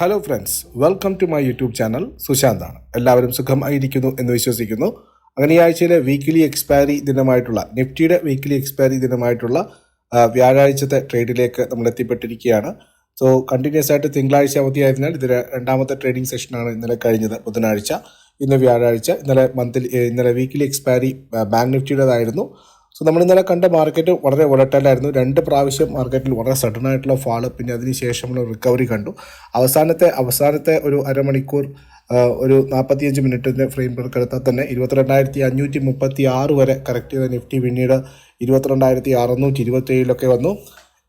Hello friends welcome to my YouTube channel സുശാന്താണ് എല്ലാവരും സുഖമായിരിക്കുന്നു എന്ന് വിശ്വസിക്കുന്നു. അങ്ങനെ ഈ ആഴ്ചയിലെ വീക്കിലി എക്സ്പയറി ദിനമായിട്ടുള്ള നിഫ്റ്റിയുടെ വീക്കിലി എക്സ്പയറി ദിനമായിട്ടുള്ള വ്യാഴാഴ്ചത്തെ ട്രേഡിലേക്ക് നമ്മൾ എത്തിപ്പെട്ടിരിക്കുകയാണ്. സോ കണ്ടിന്യൂസ് ആയിട്ട് തിങ്കളാഴ്ച അവധിയായതിനാൽ ഇതിന് രണ്ടാമത്തെ ട്രേഡിംഗ് സെഷനാണ് ഇന്നലെ കഴിഞ്ഞത് ബുധനാഴ്ച. ഇന്ന് വ്യാഴാഴ്ച ഇന്നലെ മന്ത്ലി ഇന്നലെ വീക്കിലി എക്സ്പയറി ബാങ്ക് നിഫ്റ്റിയുടേതായിരുന്നു. സോ നമ്മൾ ഇന്നലെ കണ്ട മാർക്കറ്റ് വളരെ വോളറ്റൈലായിരുന്നു രണ്ട് പ്രാവശ്യം മാർക്കറ്റിൽ വളരെ സഡൻ ആയിട്ടുള്ള ഫാൾ പിന്നെ അതിന് ശേഷമുള്ള റിക്കവറി കണ്ടു. അവസാനത്തെ അവസാനത്തെ ഒരു അരമണിക്കൂർ ഒരു നാൽപ്പത്തിയഞ്ച് മിനിറ്റിന്റെ ഫ്രെയിം എടുത്താൽ തന്നെ ഇരുപത്തിരണ്ടായിരത്തി അഞ്ഞൂറ്റി മുപ്പത്തി ആറ് വരെ കറക്റ്റ് ചെയ്ത നിഫ്റ്റി പിന്നീട് ഇരുപത്തിരണ്ടായിരത്തി അറുന്നൂറ്റി ഇരുപത്തി ഏഴിലൊക്കെ വന്നു.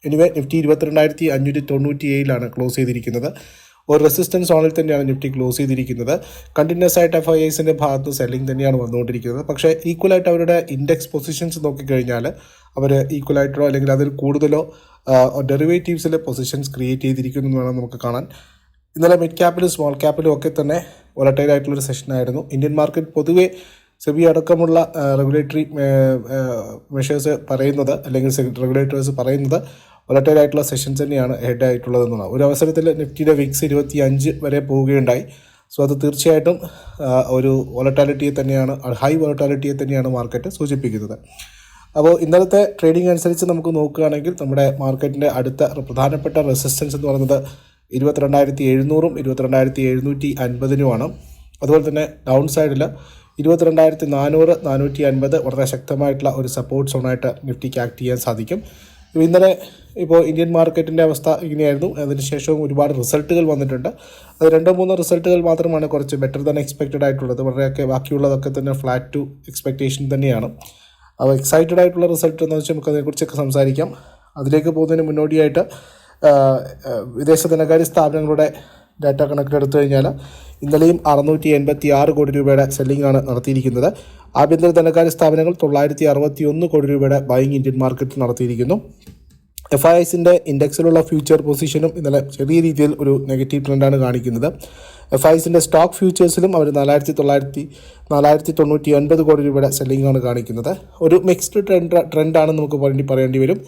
എനിവേ നിഫ്റ്റി ഇരുപത്തിരണ്ടായിരത്തി അഞ്ഞൂറ്റി തൊണ്ണൂറ്റി ഏഴിലാണ് ക്ലോസ് ചെയ്തിരിക്കുന്നത്. ഒരു റെസിസ്റ്റൻസ് സോണിൽ തന്നെയാണ് നിഫ്റ്റി ക്ലോസ് ചെയ്തിരിക്കുന്നത്. കണ്ടിന്യൂസ് ആയിട്ട് എഫ് ഐ ഭാഗത്ത് സെല്ലിംഗ് തന്നെയാണ് വന്നുകൊണ്ടിരിക്കുന്നത്. പക്ഷേ ഈക്വലായിട്ട് അവരുടെ ഇൻഡെക്സ് പൊസിഷൻസ് നോക്കിക്കഴിഞ്ഞാൽ അവർ ഈക്വലായിട്ടോ അല്ലെങ്കിൽ അതിൽ കൂടുതലോ ഡെറിവേറ്റീവ്സിലെ പൊസിഷൻസ് ക്രിയേറ്റ് ചെയ്തിരിക്കുന്നു എന്ന് വേണം നമുക്ക് കാണാൻ. ഇന്നലെ മിഡ് ക്യാപ്പിലും സ്മോൾ ക്യാപ്പിലും ഒക്കെ തന്നെ വോളറ്റൈൽ ആയിട്ടുള്ളൊരു സെഷനായിരുന്നു ഇന്ത്യൻ മാർക്കറ്റ് പൊതുവെ സെബി അടക്കമുള്ള റെഗുലേറ്ററി മെഷേഴ്സ് പറയുന്നത് അല്ലെങ്കിൽ റെഗുലേറ്റേഴ്സ് പറയുന്നത് വോളറ്റൈൽ ആയിട്ടുള്ള സെഷൻസ് തന്നെയാണ് ഹെഡ് ആയിട്ടുള്ളത് എന്നുള്ളത് ഒരു അവസരത്തിൽ നിഫ്റ്റിയുടെ വിക്സ് ഇരുപത്തി അഞ്ച് വരെ പോവുകയുണ്ടായി. സോ അത് തീർച്ചയായിട്ടും ഒരു വോളറ്റാലിറ്റിയെ തന്നെയാണ് ഹൈ വോളറ്റാലിറ്റിയെ തന്നെയാണ് മാർക്കറ്റ് സൂചിപ്പിക്കുന്നത്. അപ്പോൾ ഇന്നലത്തെ ട്രേഡിംഗ് അനുസരിച്ച് നമുക്ക് നോക്കുകയാണെങ്കിൽ നമ്മുടെ മാർക്കറ്റിന്റെ അടുത്ത പ്രധാനപ്പെട്ട റെസിസ്റ്റൻസ് എന്ന് പറയുന്നത് ഇരുപത്തിരണ്ടായിരത്തി എഴുന്നൂറും ഇരുപത്തിരണ്ടായിരത്തി എഴുന്നൂറ്റി അൻപതിനുമാണ് അതുപോലെ തന്നെ ഡൗൺ സൈഡിൽ ഇരുപത്തിരണ്ടായിരത്തി നാനൂറ് നാനൂറ്റി അൻപത് വളരെ ശക്തമായിട്ടുള്ള ഒരു സപ്പോർട്ട് സോണായിട്ട് നിഫ്റ്റിക്ക് ആക്ട് ചെയ്യാൻ സാധിക്കും. ഇന്നലെ ഇപ്പോൾ ഇന്ത്യൻ മാർക്കറ്റിന്റെ അവസ്ഥ ഇങ്ങനെയായിരുന്നു. അതിനുശേഷവും ഒരുപാട് റിസൾട്ടുകൾ വന്നിട്ടുണ്ട്. അത് രണ്ടോ മൂന്നോ റിസൾട്ടുകൾ മാത്രമാണ് കുറച്ച് ബെറ്റർ ദാൻ എക്സ്പെക്റ്റഡ് ആയിട്ടുള്ളത്. വളരെയൊക്കെ ബാക്കിയുള്ളതൊക്കെ തന്നെ ഫ്ലാറ്റ് ടു എക്സ്പെക്റ്റേഷൻ തന്നെയാണ്. അപ്പോൾ എക്സൈറ്റഡ് ആയിട്ടുള്ള റിസൾട്ട് എന്ന് വെച്ചാൽ നമുക്ക് അതിനെക്കുറിച്ചൊക്കെ സംസാരിക്കാം. അതിലേക്ക് പോകുന്നതിന് മുന്നോടിയായിട്ട് വിദേശ ധനകാര്യ സ്ഥാപനങ്ങളുടെ ഡാറ്റ കണക്കിലെടുത്തു കഴിഞ്ഞാൽ ഇന്നലെയും അറുന്നൂറ്റി എൺപത്തി ആറ് കോടി രൂപയുടെ സെല്ലിംഗ് ആണ് നടത്തിയിരിക്കുന്നത്. ആഭ്യന്തര ധനകാര്യ സ്ഥാപനങ്ങൾ തൊള്ളായിരത്തി അറുപത്തി ഒന്ന് കോടി രൂപയുടെ ബൈങ് ഇന്ത്യൻ മാർക്കറ്റ് നടത്തിയിരിക്കുന്നു. എഫ് ഐ എസിന്റെ ഇൻഡെക്സിലുള്ള ഫ്യൂച്ചർ പൊസിഷനും ഇന്നലെ ചെറിയ രീതിയിൽ ഒരു നെഗറ്റീവ് ട്രെൻഡാണ് കാണിക്കുന്നത്. എഫ് ഐ എസിന്റെ സ്റ്റോക്ക് ഫ്യൂച്ചേഴ്സിലും അവർ നാലായിരത്തി തൊള്ളായിരത്തി നാലായിരത്തി തൊണ്ണൂറ്റി ഒൻപത് കോടി രൂപയുടെ സെല്ലിങ്ങാണ് ആണ് കാണിക്കുന്നത്. ഒരു മിക്സ്ഡ് ട്രെൻഡ് ട്രെൻഡാണ് നമുക്ക് വേണ്ടി പറയേണ്ടി വരും.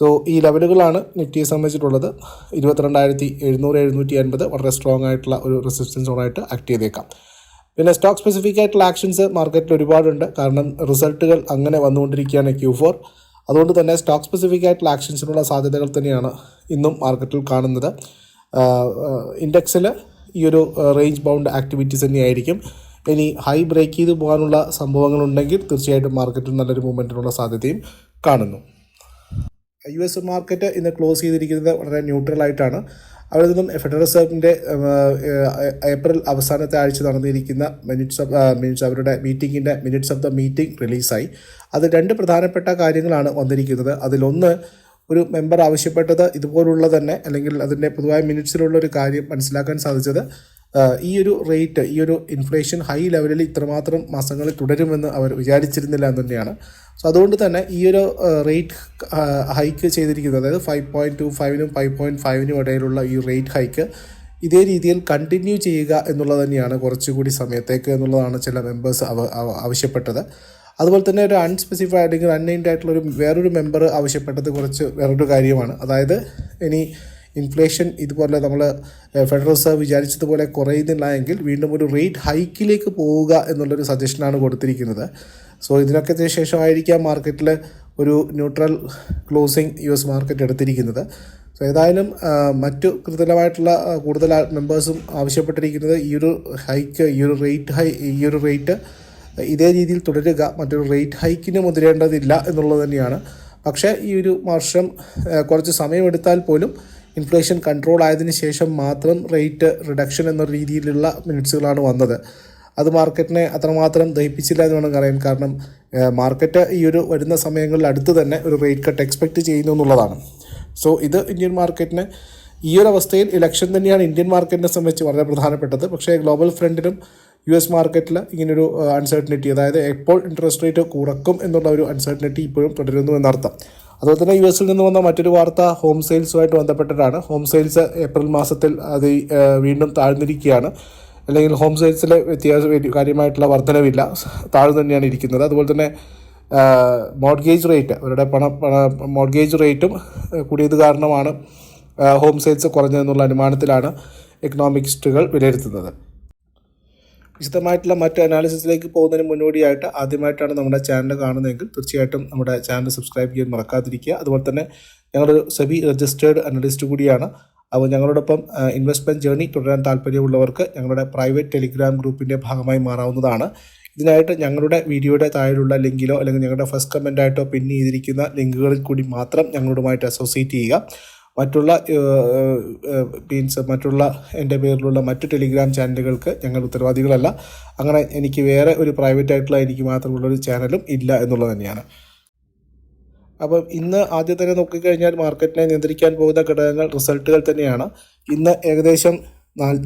സോ ഈ ലെവലുകളാണ് നിഫ്റ്റിയെ സംബന്ധിച്ചിട്ടുള്ളത്. ഇരുപത്തിരണ്ടായിരത്തി എഴുന്നൂറ് എഴുന്നൂറ്റി അൻപത് വളരെ സ്ട്രോങ് ആയിട്ടുള്ള ഒരു റെസിസ്റ്റൻസോടായിട്ട് ആക്ട് ചെയ്തേക്കാം. പിന്നെ സ്റ്റോക്ക് സ്പെസിഫിക് ആയിട്ടുള്ള ആക്ഷൻസ് മാർക്കറ്റിൽ ഒരുപാടുണ്ട്. കാരണം റിസൾട്ടുകൾ അങ്ങനെ വന്നുകൊണ്ടിരിക്കുകയാണ് ക്യൂ ഫോർ അതുകൊണ്ട് തന്നെ സ്റ്റോക്ക് സ്പെസിഫിക് ആയിട്ടുള്ള ആക്ഷൻസിനുള്ള സാധ്യതകൾ തന്നെയാണ് ഇന്നും മാർക്കറ്റിൽ കാണുന്നത്. ഇൻഡെക്സിൽ ഈ ഒരു റേഞ്ച് ബൗണ്ട് ആക്ടിവിറ്റീസ് തന്നെയായിരിക്കും. ഇനി ഹൈ ബ്രേക്ക് ചെയ്ത് പോകാനുള്ള സംഭവങ്ങളുണ്ടെങ്കിൽ തീർച്ചയായിട്ടും മാർക്കറ്റിൽ നല്ലൊരു മൂവ്മെന്റിനുള്ള സാധ്യതയും കാണുന്നു. യു എസ് മാർക്കറ്റ് ഇന്ന് ക്ലോസ് ചെയ്തിരിക്കുന്നത് വളരെ ന്യൂട്രൽ ആയിട്ടാണ്. അവിടെ നിന്നും ഫെഡറൽ റിസർവിന്റെ ഏപ്രിൽ അവസാനത്തെ ആഴ്ച നടന്നിരിക്കുന്ന മിനിറ്റ്സ് ഓഫ് മീൻസ് അവരുടെ മീറ്റിങ്ങിന്റെ മിനിറ്റ്സ് ഓഫ് ദ മീറ്റിംഗ് റിലീസായി അത് രണ്ട് പ്രധാനപ്പെട്ട കാര്യങ്ങളാണ് വന്നിരിക്കുന്നത്. അതിലൊന്ന് ഒരു മെമ്പർ ആവശ്യപ്പെട്ടത് ഇതുപോലുള്ള തന്നെ അല്ലെങ്കിൽ അതിന്റെ പൊതുവായ മിനിറ്റ്സിലുള്ള ഒരു കാര്യം മനസ്സിലാക്കാൻ സാധിച്ചത് ഈ ഒരു റേറ്റ് ഈ ഒരു ഇൻഫ്ലേഷൻ ഹൈ ലെവലിൽ ഇത്രമാത്രം മാസങ്ങളിൽ തുടരുമെന്ന് അവർ വിചാരിച്ചിരുന്നില്ല എന്ന് തന്നെയാണ്. സോ അതുകൊണ്ട് തന്നെ ഈ ഒരു റേറ്റ് ഹൈക്ക് ചെയ്തിരിക്കുന്നത് അതായത് ഫൈവ് പോയിന്റ് ടു ഫൈവിനും ഫൈവ് പോയിന്റ് ഫൈവിനും ഇടയിലുള്ള ഈ റേറ്റ് ഹൈക്ക് ഇതേ രീതിയിൽ കണ്ടിന്യൂ ചെയ്യുക എന്നുള്ളത് തന്നെയാണ് കുറച്ചുകൂടി സമയത്തേക്ക് എന്നുള്ളതാണ് ചില മെമ്പേഴ്സ് ആവശ്യപ്പെട്ടത്. അതുപോലെ തന്നെ ഒരു അൺസ്പെസിഫൈഡ് അല്ലെങ്കിൽ അൺനെയിൻഡ് ആയിട്ടുള്ള ഒരു വേറൊരു മെമ്പർ ആവശ്യപ്പെട്ടത് കുറച്ച് വേറൊരു കാര്യമാണ്. അതായത് ഇനി ഇൻഫ്ലേഷൻ ഇതുപോലെ നമ്മൾ ഫെഡറൽ റിസർവ് വിചാരിച്ചതുപോലെ കുറയുന്നില്ല എങ്കിൽ വീണ്ടും ഒരു റേറ്റ് ഹൈക്കിലേക്ക് പോവുക എന്നുള്ളൊരു സജഷനാണ് കൊടുത്തിരിക്കുന്നത്. സോ ഇതിനൊക്കെ ശേഷമായിരിക്കാം മാർക്കറ്റിൽ ഒരു neutral closing U S market എടുത്തിരിക്കുന്നത്. സോ ഏതായാലും മറ്റു കൃത്യമായിട്ടുള്ള കൂടുതൽ മെമ്പേഴ്സും ആവശ്യപ്പെട്ടിരിക്കുന്നത് ഈ ഒരു ഹൈക്ക് ഈ ഒരു റേറ്റ് ഹൈ ഈ ഒരു റേറ്റ് ഇതേ രീതിയിൽ തുടരുക. മറ്റൊരു റേറ്റ് ഹൈക്കിന് മുതിരേണ്ടതില്ല എന്നുള്ളത് തന്നെയാണ്. പക്ഷേ ഈ ഒരു വർഷം കുറച്ച് സമയമെടുത്താൽ പോലും ഇൻഫ്ലേഷൻ കൺട്രോൾ ആയതിനു ശേഷം മാത്രം റേറ്റ് റിഡക്ഷൻ എന്ന രീതിയിലുള്ള മിനിറ്റ്സുകളാണ് വന്നത്. അത് മാർക്കറ്റിനെ അത്രമാത്രം ദഹിപ്പിച്ചില്ല എന്ന് വേണം പറയാൻ കാരണം മാർക്കറ്റ് ഈ ഒരു വരുന്ന സമയങ്ങളിൽ അടുത്ത് തന്നെ ഒരു റേറ്റ് കട്ട് എക്സ്പെക്റ്റ് ചെയ്യുന്നു എന്നുള്ളതാണ്. സോ ഇത് ഇന്ത്യൻ മാർക്കറ്റിന് ഈ ഒരു അവസ്ഥയിൽ ഇലക്ഷൻ തന്നെയാണ് ഇന്ത്യൻ മാർക്കറ്റിനെ സംബന്ധിച്ച് വളരെ പ്രധാനപ്പെട്ടത്. പക്ഷേ ഗ്ലോബൽ ഫ്രണ്ടിനും യു എസ് മാർക്കറ്റിൽ ഇങ്ങനൊരു അൺസർട്ടനിറ്റി അതായത് എപ്പോൾ ഇൻട്രസ്റ്റ് റേറ്റ് കുറക്കും എന്നുള്ള ഒരു അൺസർട്ടനിറ്റി ഇപ്പോഴും തുടരുന്നു എന്നർത്ഥം. അതുപോലെ തന്നെ യു എസിൽ നിന്ന് വന്ന മറ്റൊരു വാർത്ത ഹോം സെയിൽസുമായിട്ട് ബന്ധപ്പെട്ടിട്ടാണ്. ഹോം സെയിൽസ് ഏപ്രിൽ മാസത്തിൽ അത് വീണ്ടും താഴ്ന്നിരിക്കുകയാണ്. അല്ലെങ്കിൽ ഹോം സെയിൽസിലെ വ്യത്യാസം കാര്യമായിട്ടുള്ള വർധനവില്ല. താഴ്ന്നു തന്നെയാണ് ഇരിക്കുന്നത്. അതുപോലെ തന്നെ മോഡ്ഗേജ് റേറ്റ് അവരുടെ പണ മോഡ്ഗേജ് റേറ്റും കൂടിയത് കാരണമാണ് ഹോം സെയിൽസ് കുറഞ്ഞതെന്നുള്ള അനുമാനത്തിലാണ് എക്കണോമിക്സ്റ്റുകൾ വിലയിരുത്തുന്നത്. വിശദമായിട്ടുള്ള മറ്റ് അനാലിസിസിലേക്ക് പോകുന്നതിന് മുന്നോടിയായിട്ട് ആദ്യമായിട്ടാണ് നമ്മുടെ ചാനൽ കാണുന്നതെങ്കിൽ തീർച്ചയായിട്ടും നമ്മുടെ ചാനൽ സബ്സ്ക്രൈബ് ചെയ്യാൻ മറക്കാതിരിക്കുക. അതുപോലെ തന്നെ ഞങ്ങളൊരു സെബി രജിസ്റ്റേർഡ് അനലിസ്റ്റ് കൂടിയാണ്. അപ്പോൾ ഞങ്ങളോടൊപ്പം ഇൻവെസ്റ്റ്മെന്റ് ജേർണി തുടരാൻ താല്പര്യമുള്ളവർക്ക് ഞങ്ങളുടെ പ്രൈവറ്റ് ടെലിഗ്രാം ഗ്രൂപ്പിന്റെ ഭാഗമായി മാറാവുന്നതാണ്. ഇതിനായിട്ട് ഞങ്ങളുടെ വീഡിയോയുടെ താഴെയുള്ള ലിങ്കിലോ അല്ലെങ്കിൽ ഞങ്ങളുടെ ഫസ്റ്റ് കമന്റായിട്ടോ പിൻ ചെയ്തിരിക്കുന്ന ലിങ്കുകളിൽ കൂടി മാത്രം ഞങ്ങളുമായിട്ട് അസോസിയേറ്റ് ചെയ്യുക. മറ്റുള്ള മീൻസ് മറ്റുള്ള എന്റെ പേരിലുള്ള മറ്റു ടെലിഗ്രാം ചാനലുകൾക്ക് ഞങ്ങൾ ഉത്തരവാദികളല്ല. അങ്ങനെ എനിക്ക് വേറെ ഒരു പ്രൈവറ്റ് ആയിട്ടുള്ള എനിക്ക് മാത്രമുള്ളൊരു ചാനലും ഇല്ല എന്നുള്ളത് തന്നെയാണ്. അപ്പം ഇന്ന് ആദ്യം തന്നെ നോക്കിക്കഴിഞ്ഞാൽ മാർക്കറ്റിനെ നിയന്ത്രിക്കാൻ പോകുന്ന ഘടകങ്ങൾ റിസൾട്ടുകൾ തന്നെയാണ്. ഇന്ന് ഏകദേശം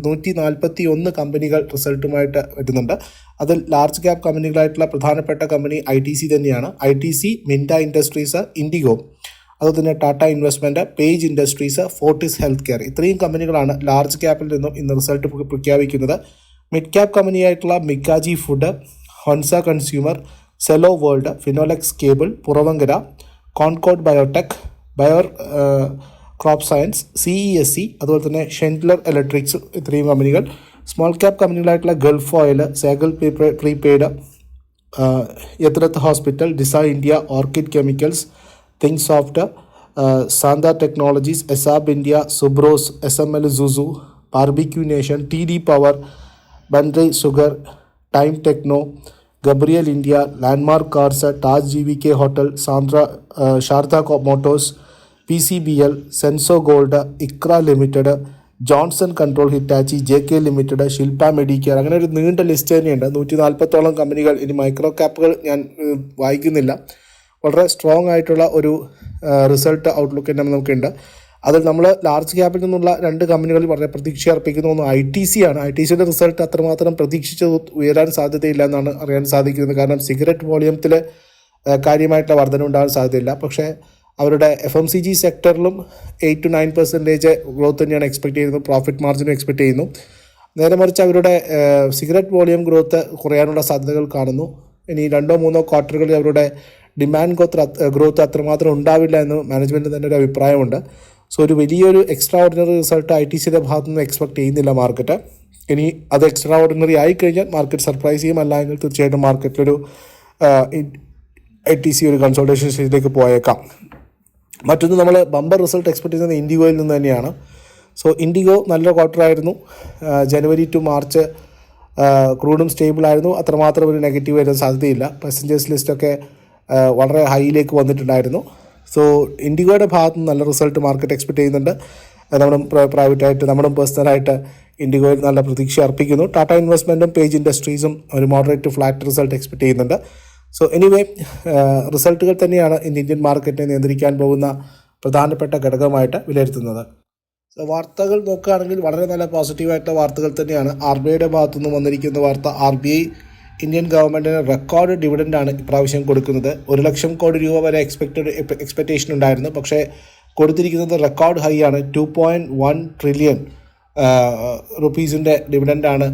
നൂറ്റി നാൽപ്പത്തി ഒന്ന് കമ്പനികൾ റിസൾട്ടുമായിട്ട് വരുന്നുണ്ട്. അതിൽ ലാർജ് ക്യാപ് കമ്പനികളായിട്ടുള്ള പ്രധാനപ്പെട്ട കമ്പനി ഐ ടി സി തന്നെയാണ്. I T C Minda industries IndiGo അതുപോലെ തന്നെ Tata investment Page industries Fortis health care ഇത്രയും കമ്പനികളാണ് ലാർജ് ക്യാപ്പിൽ നിന്നും ഇന്ന് റിസൾട്ട് പ്രഖ്യാപിക്കുന്നത്. മിഡ് ക്യാപ് കമ്പനിയായിട്ടുള്ള മിക്കാജി food Honasa consumer Cello world Finolex cable Puravankara Concord biotech Bayer crop science C E S C അതുപോലെ തന്നെ ഷെൻഡ്ലർ ഇലക്ട്രിക്സ് ഇത്രയും കമ്പനികൾ. സ്മോൾ ക്യാപ് കമ്പനികളായിട്ടുള്ള Gulf oil Sehgal prepaid Yatharth hospital Disa India Orchid chemicals think soft Santa technologies Esab India Subros S M L Isuzu Barbeque Nation T D power ബൻഡ്രൈ sugar time techno Gabriel India Landmark cars Taj G V K hotel Sandhar Sharda motors P C B L Senco gold ICRA limited Johnson control Hitachi J K limited Shilpa medicare അങ്ങനെ ഒരു നീണ്ട list തന്നെയുണ്ട്. നൂറ്റി നാൽപ്പത്തോളം കമ്പനികൾ ഇനി micro ക്യാപ്പുകൾ ഞാൻ വായിക്കുന്നില്ല. വളരെ സ്ട്രോങ് ആയിട്ടുള്ള ഒരു റിസൾട്ട് ഔട്ട്ലുക്ക് തന്നെ നമുക്കുണ്ട്. അതിൽ നമ്മൾ ലാർജ് ക്യാപ്പിൽ നിന്നുള്ള രണ്ട് കമ്പനികളിൽ വളരെ പ്രതീക്ഷ അർപ്പിക്കുന്ന ഒന്ന് ഐ ടി സി ആണ്. ഐ ടി സിയുടെ റിസൾട്ട് അത്രമാത്രം പ്രതീക്ഷിച്ച് ഉയരാൻ സാധ്യതയില്ല എന്നാണ് അറിയാൻ സാധിക്കുന്നത്. കാരണം സിഗരറ്റ് വോളിയത്തിൽ കാര്യമായിട്ടുള്ള വർധന ഉണ്ടാകാൻ സാധ്യതയില്ല. പക്ഷേ അവരുടെ F M C G സെക്ടറിലും eight to nine percentage growth തന്നെയാണ് എക്സ്പെക്ട് ചെയ്യുന്നത്. പ്രോഫിറ്റ് മാർജിനും എക്സ്പെക്ട് ചെയ്യുന്നു. നേരെ മറിച്ച് അവരുടെ സിഗരറ്റ് വോളിയം ഗ്രോത്ത് കുറയാനുള്ള സാധ്യതകൾ കാണുന്നു. ഇനി രണ്ടോ മൂന്നോ ക്വാർട്ടറുകളിൽ അവരുടെ ഡിമാൻഡ് ഗ്രോത്ത് ഗ്രോത്ത് അത്രമാത്രം ഉണ്ടാവില്ല എന്ന് മാനേജ്മെന്റിന് തന്നെ ഒരു അഭിപ്രായമുണ്ട്. സോ ഒരു വലിയൊരു extra ordinary result I T സിയുടെ ഭാഗത്തു നിന്ന് എക്സ്പെക്ട് ചെയ്യുന്നില്ല മാർക്കറ്റ്. ഇനി അത് എക്സ്ട്രാ ഓർഡിനറി ആയിക്കഴിഞ്ഞാൽ മാർക്കറ്റ് സർപ്രൈസ് ചെയ്യും അല്ല എങ്കിൽ തീർച്ചയായിട്ടും മാർക്കറ്റിലൊരു ഐ ടി സി ഒരു കൺസൾട്ടേഷൻ സ്റ്റേജിലേക്ക് പോയേക്കാം. മറ്റൊന്ന് നമ്മൾ ബമ്പർ റിസൾട്ട് എക്സ്പെക്ട് ചെയ്യുന്നത് ഇൻഡിഗോയിൽ നിന്ന് തന്നെയാണ്. സോ ഇൻഡിഗോ നല്ല ക്വാർട്ടർ ആയിരുന്നു. ജനുവരി ടു മാർച്ച് ക്രൂഡും സ്റ്റേബിൾ ആയിരുന്നു. അത്രമാത്രം ഒരു നെഗറ്റീവ് വരാൻ സാധ്യതയില്ല. പാസഞ്ചേഴ്സ് ലിസ്റ്റൊക്കെ വളരെ ഹൈയിലേക്ക് വന്നിട്ടുണ്ടായിരുന്നു. സോ ഇൻഡിഗോയുടെ ഭാഗത്ത് നിന്ന് നല്ല റിസൾട്ട് മാർക്കറ്റ് എക്സ്പെക്ട് ചെയ്യുന്നുണ്ട്. ആ, നമ്മളും പ്രൈവറ്റായിട്ട് നമ്മളും പേഴ്സണലായിട്ട് ഇൻഡിഗോയിൽ നല്ല പ്രതീക്ഷ അർപ്പിക്കുന്നു. ടാറ്റ ഇൻവെസ്റ്റ്മെന്റും പേജ് ഇൻഡസ്ട്രീസും ഒരു മോഡറേറ്റ് ഫ്ലാറ്റ് റിസൾട്ട് എക്സ്പെക്ട് ചെയ്യുന്നുണ്ട്. സോ എനിവേ റിസൾട്ടുകൾ തന്നെയാണ് ഇന്ന് ഇന്ത്യൻ മാർക്കറ്റിനെ നിയന്ത്രിക്കാൻ പോകുന്ന പ്രധാനപ്പെട്ട ഘടകമായിട്ട് വിലയിരുത്തുന്നത്. സോ വാർത്തകൾ നോക്കുകയാണെങ്കിൽ വളരെ നല്ല പോസിറ്റീവായിട്ടുള്ള വാർത്തകൾ തന്നെയാണ്. ആർ ബി ഐയുടെ ഭാഗത്തുനിന്ന് വന്നിരിക്കുന്ന വാർത്ത ആർ ബി ഐ ഇന്ത്യൻ ഗവൺമെന്റിന് റെക്കോർഡ് ഡിവിഡന്റാണ് ഇപ്രാവശ്യം കൊടുക്കുന്നത്. ഒരു ലക്ഷം കോടി രൂപ വരെ എക്സ്പെക്റ്റഡ് എക്സ്പെക്റ്റേഷൻ ഉണ്ടായിരുന്നു. പക്ഷേ കൊടുത്തിരിക്കുന്നത് റെക്കോർഡ് ഹൈ ആണ്. ടു പോയിന്റ് വൺ ട്രില്യൺ റുപ്പീസിന്റെ ഡിവിഡന്റാണ്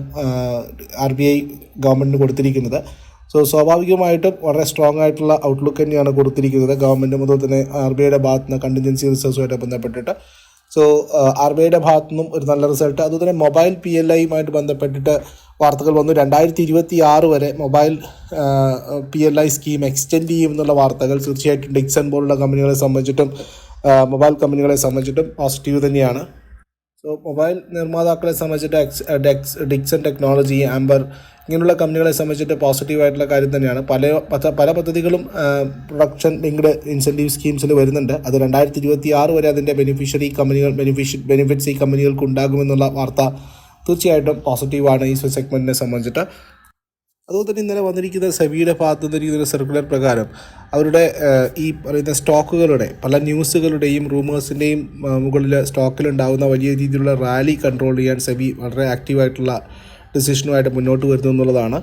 ആർ ബി ഐ ഗവൺമെന്റിന് കൊടുത്തിരിക്കുന്നത്. സോ സ്വാഭാവികമായിട്ടും വളരെ സ്ട്രോങ് ആയിട്ടുള്ള ഔട്ട്ലുക്ക് തന്നെയാണ് കൊടുത്തിരിക്കുന്നത് ഗവൺമെന്റ് മുതൽ തന്നെ ആർ ബി ഐയുടെ ഭാഗത്ത് നിന്ന് കണ്ടിൻജൻസി റിസർവ്സുമായിട്ട് ബന്ധപ്പെട്ടിട്ട്. സോ ആർ ബി ഐയുടെ ഭാഗത്തു നിന്നും ഒരു നല്ല റിസൾട്ട് അതുപോലെ മൊബൈൽ പി എൽ ഐയുമായിട്ട് ബന്ധപ്പെട്ടിട്ട് വാർത്തകൾ വന്നു. രണ്ടായിരത്തി ഇരുപത്തി ആറ് വരെ mobile P L I scheme extend ചെയ്യും എന്നുള്ള വാർത്തകൾ തീർച്ചയായിട്ടും ഡിക്സൺ പോലുള്ള കമ്പനികളെ സംബന്ധിച്ചിട്ടും മൊബൈൽ കമ്പനികളെ സംബന്ധിച്ചിട്ടും പോസിറ്റീവ് തന്നെയാണ്. സോ മൊബൈൽ നിർമ്മാതാക്കളെ സംബന്ധിച്ചിട്ട് ഡെക്സ് ഡിക്സൺ ടെക്നോളജി ആംബർ ഇങ്ങനെയുള്ള കമ്പനികളെ സംബന്ധിച്ചിട്ട് പോസിറ്റീവ് ആയിട്ടുള്ള കാര്യം തന്നെയാണ്. പല പല പദ്ധതികളും പ്രൊഡക്ഷൻ ലിങ്ക്ഡ് ഇൻസെന്റീവ് സ്കീംസിൽ വരുന്നുണ്ട്. അത് രണ്ടായിരത്തി ഇരുപത്തി ആറ് വരെ അതിന്റെ ബെനിഫിഷ്യറി കമ്പനികൾ ബെനിഫിഷ്യ ബെനിഫിറ്റ്സ് ഈ കമ്പനികൾക്ക് ഉണ്ടാകുമെന്നുള്ള വാർത്ത തീർച്ചയായിട്ടും പോസിറ്റീവാണ് ഈ സെഗ്മെന്റിനെ സംബന്ധിച്ചിട്ട്. അതുപോലെ തന്നെ ഇന്നലെ വന്നിരിക്കുന്ന സെബിയുടെ ഭാഗത്തു നിന്നിരിക്കുന്ന സർക്കുലർ പ്രകാരം അവരുടെ ഈ പറയുന്ന സ്റ്റോക്കുകളുടെ പല ന്യൂസുകളുടെയും റൂമേഴ്സിന്റെയും മുകളിൽ സ്റ്റോക്കിലുണ്ടാകുന്ന വലിയ രീതിയിലുള്ള റാലി കൺട്രോൾ ചെയ്യാൻ സെബി വളരെ ആക്റ്റീവായിട്ടുള്ള ഡിസിഷനുമായിട്ട് മുന്നോട്ട് വരുന്നു എന്നുള്ളതാണ്.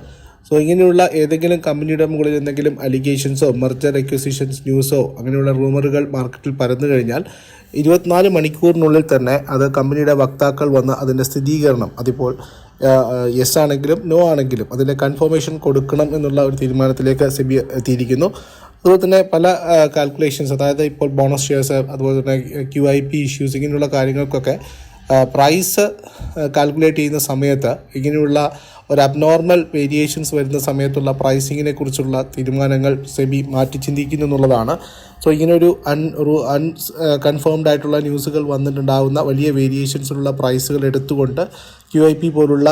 സോ ഇങ്ങനെയുള്ള ഏതെങ്കിലും കമ്പനിയുടെ മുകളിൽ എന്തെങ്കിലും അലിഗേഷൻസോ മെർജർ എക്വിസിഷൻസ് ന്യൂസോ അങ്ങനെയുള്ള റൂമറുകൾ മാർക്കറ്റിൽ പരന്നു കഴിഞ്ഞാൽ ഇരുപത്തിനാല് മണിക്കൂറിനുള്ളിൽ തന്നെ അത് കമ്പനിയുടെ വക്താക്കൾ വന്ന് അതിന്റെ സ്ഥിരീകരണം അതിപ്പോൾ യെസ് ആണെങ്കിലും നോ ആണെങ്കിലും അതിന്റെ കൺഫർമേഷൻ കൊടുക്കണം എന്നുള്ള ഒരു തീരുമാനത്തിലേക്ക് സെബി എത്തിയിരിക്കുന്നു. അതുപോലെ തന്നെ പല കാൽക്കുലേഷൻസ് അതായത് ഇപ്പോൾ ബോണസ് ഷെയർസ് അതുപോലെ തന്നെ ക്യു ഐ പി ഇഷ്യൂസ് ഇങ്ങനെയുള്ള കാര്യങ്ങൾക്കൊക്കെ പ്രൈസ് കാൽക്കുലേറ്റ് ചെയ്യുന്ന സമയത്ത് ഇങ്ങനെയുള്ള ഒരു അബ്നോർമൽ വേരിയേഷൻസ് വരുന്ന സമയത്തുള്ള പ്രൈസിങ്ങിനെ കുറിച്ചുള്ള തീരുമാനങ്ങൾ സെബി മാറ്റി ചിന്തിക്കുന്നു എന്നുള്ളതാണ്. സോ ഇങ്ങനൊരു അൺ അൺ കൺഫേംഡ് ആയിട്ടുള്ള ന്യൂസുകൾ വന്നിട്ടുണ്ടാകുന്ന വലിയ വേരിയേഷൻസിലുള്ള പ്രൈസുകൾ എടുത്തുകൊണ്ട് ക്യു ഐ പി പോലുള്ള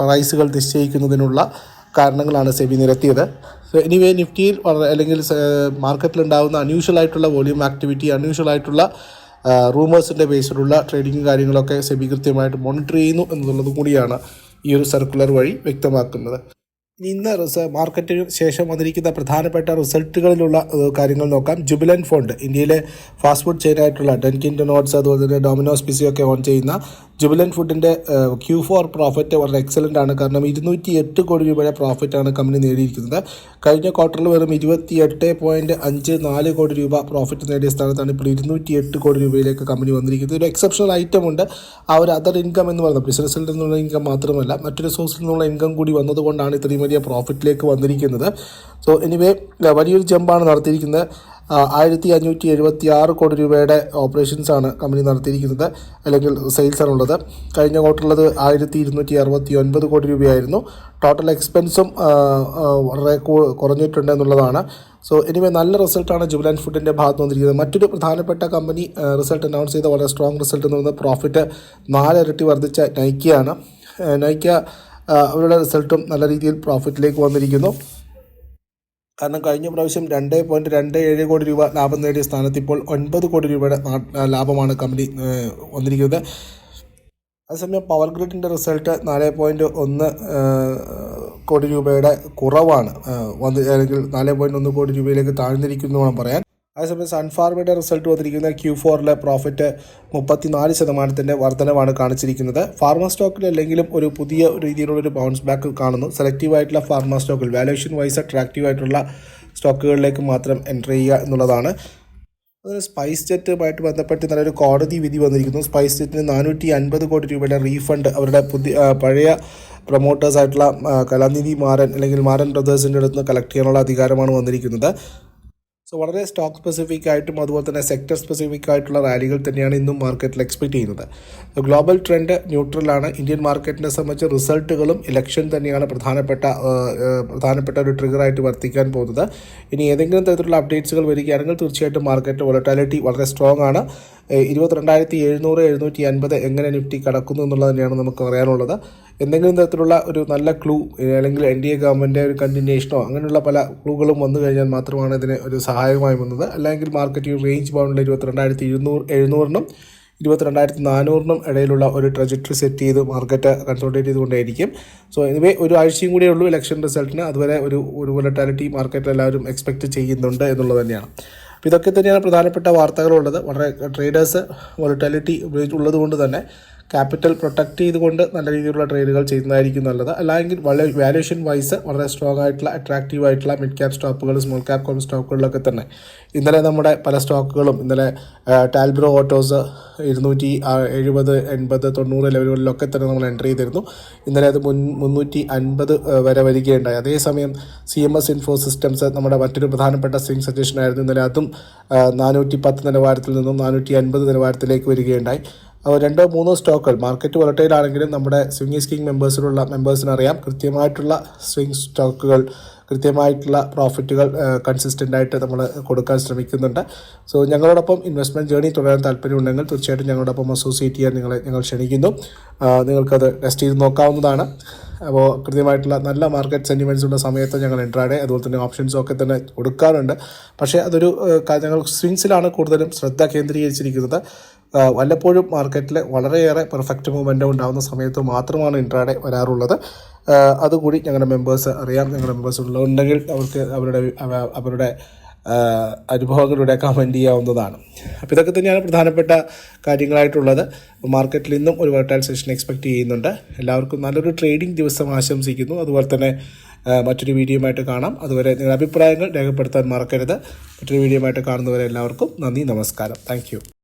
പ്രൈസുകൾ നിശ്ചയിക്കുന്നതിനുള്ള കാരണങ്ങളാണ് സെബി നിരത്തിയത്. സോ എനിവേ നിഫ്റ്റിയിൽ അല്ലെങ്കിൽ മാർക്കറ്റിലുണ്ടാകുന്ന അൺയൂഷ്വൽ ആയിട്ടുള്ള വോളിയം ആക്ടിവിറ്റി അൺയൂഷ്വൽ ആയിട്ടുള്ള റൂമേഴ്സിന്റെ ബേസിലുള്ള ട്രേഡിങ്ങും കാര്യങ്ങളൊക്കെ സെബി കൃത്യമായിട്ട് മോണിറ്റർ ചെയ്യുന്നു എന്നുള്ളത് കൂടിയാണ് ഈ ഒരു സർക്കുലർ വഴി വ്യക്തമാക്കുന്നത്. ഇനി ഇന്ന് റിസ മാർക്കറ്റിന് ശേഷം വന്നിരിക്കുന്ന പ്രധാനപ്പെട്ട റിസൾട്ടുകളിലുള്ള കാര്യങ്ങൾ നോക്കാം. ജുബിലൻ ഫോണ്ട് ഇന്ത്യയിലെ ഫാസ്റ്റ് ഫുഡ് ചെയിനായിട്ടുള്ള ഡെൻകിൻ ഡൊനോട്ട്സ് അതുപോലെ തന്നെ ഡൊമിനോസ് പിസി ഒക്കെ ഓൺ ചെയ്യുന്ന ജുബിലൻ ഫുഡിന്റെ ക്യൂ ഫോർ പ്രോഫിറ്റ് വളരെ എക്സലന്റ് ആണ്. കാരണം ഇരുന്നൂറ്റി എട്ട് കോടി രൂപയുടെ പ്രോഫിറ്റാണ് കമ്പനി നേടിയിരിക്കുന്നത്. കഴിഞ്ഞ ക്വാർട്ടറിൽ വെറും ഇരുപത്തി എട്ട് പോയിന്റ് അഞ്ച് നാല് കോടി രൂപ പ്രോഫിറ്റ് നേടിയ സ്ഥാനത്താണ് ഇപ്പോൾ ഇരുന്നൂറ്റി എട്ട് കോടി രൂപയിലേക്ക് കമ്പനി വന്നിരിക്കുന്നത്. ഒരു എക്സെപ്ഷണൽ ഐറ്റം ഉണ്ട്. ആ ഒരു അതർ ഇൻകം എന്ന് പറയുന്നത് ബിസിനസ്സിൽ നിന്നുള്ള ഇൻകം മാത്രമല്ല മറ്റൊരു സോഴ്സിൽ നിന്നുള്ള ഇൻകം കൂടി വന്നതുകൊണ്ടാണ് ഇത്രയും വലിയ പ്രോഫിറ്റിലേക്ക് വന്നിരിക്കുന്നത്. സോ എനിവേ വലിയൊരു ജമ്പാണ് നടത്തിയിരിക്കുന്നത്. ആയിരത്തി അഞ്ഞൂറ്റി എഴുപത്തി ആറ് കോടി രൂപയുടെ ഓപ്പറേഷൻസാണ് കമ്പനി നടത്തിയിരിക്കുന്നത് അല്ലെങ്കിൽ സെയിൽസ് ഉള്ളത് കഴിഞ്ഞ ക്വാർട്ടറിലത് ആയിരത്തി ഇരുന്നൂറ്റി അറുപത്തി ഒൻപത് കോടി രൂപയായിരുന്നു. ടോട്ടൽ എക്സ്പെൻസും വളരെ കുറഞ്ഞിട്ടുണ്ട് എന്നുള്ളതാണ്. സോ എനിവേ നല്ല റിസൾട്ടാണ് ജുബിലൻ ഫുഡിന്റെ ഭാഗത്ത് വന്നിരിക്കുന്നത്. മറ്റൊരു പ്രധാനപ്പെട്ട കമ്പനി റിസൾട്ട് അനൗൺസ് ചെയ്ത വളരെ സ്ട്രോങ് റിസൾട്ട് എന്ന് പറയുന്നത് പ്രോഫിറ്റ് നാലിരട്ടി വർദ്ധിച്ച നൈക്കിയാണ്. നൈക്ക അവരുടെ റിസൾട്ടും നല്ല രീതിയിൽ പ്രോഫിറ്റിലേക്ക് വന്നിരിക്കുന്നു. കാരണം കഴിഞ്ഞ പ്രാവശ്യം രണ്ട് പോയിന്റ് രണ്ട് ഏഴ് കോടി രൂപ ലാഭം നേടിയ സ്ഥാനത്ത് ഇപ്പോൾ ഒൻപത് കോടി രൂപയുടെ ലാഭമാണ് കമ്പനി വന്നിരിക്കുന്നത്. അതേസമയം പവർ ഗ്രിഡിന്റെ റിസൾട്ട് നാല് പോയിന്റ് ഒന്ന് കോടി രൂപയുടെ കുറവാണ് വന്ന് അല്ലെങ്കിൽ നാല് പോയിന്റ് ഒന്ന് കോടി രൂപയിലേക്ക് താഴ്ന്നിരിക്കുന്നു വേണം പറയാൻ. അതേസമയം സൺഫാർമയുടെ റിസൾട്ട് വന്നിരിക്കുന്ന ക്യൂ ഫോറിലെ പ്രോഫിറ്റ് മുപ്പത്തിനാല് ശതമാനത്തിന്റെ വർധനവാണ് കാണിച്ചിരിക്കുന്നത്. ഫാർമ സ്റ്റോക്കിൽ അല്ലെങ്കിലും ഒരു പുതിയ രീതിയിലുള്ള ഒരു ബൗൺസ് ബാക്ക് കാണുന്നു. സെലക്റ്റീവ് ആയിട്ടുള്ള ഫാർമ സ്റ്റോക്കിൽ വാല്യുവേഷൻ വൈസ് അട്രാക്റ്റീവ് ആയിട്ടുള്ള സ്റ്റോക്കുകളിലേക്ക് മാത്രം എൻട്രി ചെയ്യുക എന്നുള്ളതാണ്. അതുപോലെ സ്പൈസ് ജെറ്റുമായിട്ട് ബന്ധപ്പെട്ട് നല്ലൊരു കോടതി വിധി വന്നിരിക്കുന്നു. സ്പൈസ് ജെറ്റിന് നാനൂറ്റി അൻപത് കോടി രൂപയുടെ റീഫണ്ട് അവരുടെ പുതിയ പഴയ പ്രൊമോട്ടേഴ്സ് ആയിട്ടുള്ള ആ, കലാനിധി മാരൻ അല്ലെങ്കിൽ മാരൻ ബ്രദേഴ്സിന്റെ അടുത്ത് നിന്ന് കളക്ട് ചെയ്യാനുള്ള അധികാരമാണ് വന്നിരിക്കുന്നത്. സോ വളരെ സ്റ്റോക്ക് സ്പെസിഫിക് ആയിട്ടും അതുപോലെ തന്നെ സെക്ടർ സ്പെസിഫിക് ആയിട്ടുള്ള റാലികൾ തന്നെയാണ് ഇന്നും മാർക്കറ്റിൽ എക്സ്പെക്ട് ചെയ്യുന്നത്. ഗ്ലോബൽ ട്രെൻഡ് ന്യൂട്രലാണ് ഇന്ത്യൻ മാർക്കറ്റിനെ സംബന്ധിച്ച് റിസൾട്ടുകളും ഇലക്ഷൻ തന്നെയാണ് പ്രധാനപ്പെട്ട പ്രധാനപ്പെട്ട ഒരു ട്രിഗറായിട്ട് വർത്തിക്കാൻ പോകുന്നത്. ഇനി ഏതെങ്കിലും തരത്തിലുള്ള അപ്ഡേറ്റ്സുകൾ വരികയാണെങ്കിൽ തീർച്ചയായിട്ടും മാർക്കറ്റ് വോളറ്റാലിറ്റി വളരെ സ്ട്രോങ് ആണ്. ഇരുപത്തിരണ്ടായിരത്തി എഴുന്നൂറ് എഴുന്നൂറ്റി അൻപത് എങ്ങനെ നിഫ്റ്റി കടക്കുന്നു എന്നുള്ളത് തന്നെയാണ് നമുക്ക് അറിയാനുള്ളത്. എന്തെങ്കിലും തരത്തിലുള്ള ഒരു നല്ല ക്ലൂ അല്ലെങ്കിൽ എൻ ഡി എ ഗവൺമെന്റിന്റെ ഒരു കണ്ടിന്യൂഷനോ അങ്ങനെയുള്ള പല ക്ലൂകളും വന്നു കഴിഞ്ഞാൽ മാത്രമാണ് ഇതിന് ഒരു സഹായമായി വന്നത്. അല്ലെങ്കിൽ മാർക്കറ്റ് റേഞ്ച് ബൗണ്ടിൽ ഇരുപത്തിരണ്ടായിരത്തി ഇരുന്നൂറ് എഴുന്നൂറിനും ഇരുപത്തിരണ്ടായിരത്തി നാനൂറിനും ഇടയിലുള്ള ഒരു ട്രജക്ടറി സെറ്റ് ചെയ്ത് മാർക്കറ്റ് കൺസോൾട്ടേറ്റ് ചെയ്തുകൊണ്ടായിരിക്കും. സോ എനിവേ ഒരു ആഴ്ചയും കൂടിയേ ഉള്ളൂ ഇലക്ഷൻ റിസൾട്ടിന് അതുവരെ ഒരു ഒരു വോളറ്റാലിറ്റി മാർക്കറ്റ് എല്ലാവരും എക്സ്പെക്റ്റ് ചെയ്യുന്നുണ്ട് എന്നുള്ളത് തന്നെയാണ്. അപ്പോൾ ഇതൊക്കെ തന്നെയാണ് പ്രധാനപ്പെട്ട വാർത്തകളുള്ളത്. വളരെ ട്രേഡേഴ്സ് വോളിറ്റാലിറ്റി ഉള്ളതുകൊണ്ട് തന്നെ ക്യാപിറ്റൽ പ്രൊട്ടക്ട് ചെയ്തുകൊണ്ട് നല്ല രീതിയിലുള്ള ട്രേഡുകൾ ചെയ്യുന്നതായിരിക്കും നല്ലത്. അല്ലെങ്കിൽ വളരെ വാല്യുവേഷൻ വൈസ് വളരെ സ്ട്രോങ് ആയിട്ടുള്ള അട്രാക്റ്റീവ് ആയിട്ടുള്ള മിഡ് ക്യാപ് സ്റ്റോക്കുകൾ സ്മോൾ ക്യാപ് കോം സ്റ്റോക്കുകളിലൊക്കെ തന്നെ. ഇന്നലെ നമ്മുടെ പല സ്റ്റോക്കുകളും ഇന്നലെ ടാൽബ്രോ ഓട്ടോസ് ഇരുന്നൂറ്റി എഴുപത് എൺപത് തൊണ്ണൂറ് ലെവലുകളിലൊക്കെ തന്നെ നമ്മൾ എന്റർ ചെയ്തിരുന്നു. ഇന്നലെ അത് മുൻ മുന്നൂറ്റി അൻപത് വരെ വരികയുണ്ടായി. അതേസമയം C M S info systems നമ്മുടെ മറ്റൊരു പ്രധാനപ്പെട്ട സ്വിംഗ് സജഷൻ ആയിരുന്നു. ഇന്നലെ അതും നാനൂറ്റി പത്ത് നിലവാരത്തിൽ നിന്നും നാനൂറ്റി അൻപത് നിലവാരത്തിലേക്ക് വരികയുണ്ടായി. രണ്ടോ മൂന്നോ സ്റ്റോക്കുകൾ. മാർക്കറ്റ് വോളറ്റൈൽ ആണെങ്കിലും നമ്മുടെ സ്വിംഗ് സ്കിങ് മെമ്പേഴ്സിലുള്ള മെമ്പേഴ്സിന് അറിയാം കൃത്യമായിട്ടുള്ള സ്വിംഗ് സ്റ്റോക്കുകൾ കൃത്യമായിട്ടുള്ള പ്രോഫിറ്റുകൾ കൺസിസ്റ്റന്റ് ആയിട്ട് നമ്മൾ കൊടുക്കാൻ ശ്രമിക്കുന്നുണ്ട്. സോ ഞങ്ങളോടൊപ്പം ഇൻവെസ്റ്റ്മെന്റ് ജേണി തുടരാൻ താല്പര്യമുണ്ടെങ്കിൽ തീർച്ചയായിട്ടും ഞങ്ങളോടൊപ്പം അസോസിയേറ്റ് ചെയ്യാൻ നിങ്ങളെ ഞങ്ങൾ ക്ഷണിക്കുന്നു. നിങ്ങൾക്കത് ടെസ്റ്റ് ചെയ്ത് നോക്കാവുന്നതാണ്. അപ്പോൾ കൃത്യമായിട്ടുള്ള നല്ല മാർക്കറ്റ് സെന്റിമെന്റ്സ് ഉള്ള സമയത്ത് ഞങ്ങൾ ഇൻട്രാഡേ അതുപോലെ തന്നെ ഓപ്ഷൻസും ഒക്കെ തന്നെ കൊടുക്കാറുണ്ട്. പക്ഷേ അതൊരു ഞങ്ങൾ സ്വിങ്സിലാണ് കൂടുതലും ശ്രദ്ധ കേന്ദ്രീകരിച്ചിരിക്കുന്നത്. വല്ലപ്പോഴും മാർക്കറ്റിൽ വളരെയേറെ പെർഫെക്റ്റ് മൂവ്മെന്റ് ഉണ്ടാകുന്ന സമയത്ത് മാത്രമാണ് ഇൻട്രാഡേ വരാറുള്ളത്. അതുകൂടി ഞങ്ങളുടെ മെമ്പേഴ്സ് അറിയാം. ഞങ്ങളുടെ മെമ്പേഴ്സ് ഉള്ളതുണ്ടെങ്കിൽ അവർക്ക് അവരുടെ അവ- അവരുടെ അനുഭവങ്ങളിലൂടെ കമന്റ് ചെയ്യാവുന്നതാണ്. അപ്പോൾ ഇതൊക്കെ തന്നെയാണ് പ്രധാനപ്പെട്ട കാര്യങ്ങളായിട്ടുള്ളത്. മാർക്കറ്റിൽ ഇന്നും ഒരു വെർട്ടൈൽ സെഷൻ എക്സ്പെക്റ്റ് ചെയ്യുന്നുണ്ട്. എല്ലാവർക്കും നല്ലൊരു ട്രേഡിംഗ് ദിവസം ആശംസിക്കുന്നു. അതുപോലെ തന്നെ മറ്റൊരു വീഡിയോയുമായിട്ട് കാണാം. അതുവരെ നിങ്ങളുടെ അഭിപ്രായങ്ങൾ രേഖപ്പെടുത്താൻ മറക്കരുത്. മറ്റൊരു വീഡിയോയുമായിട്ട് കാണുന്നവരെ എല്ലാവർക്കും നന്ദി നമസ്കാരം. താങ്ക്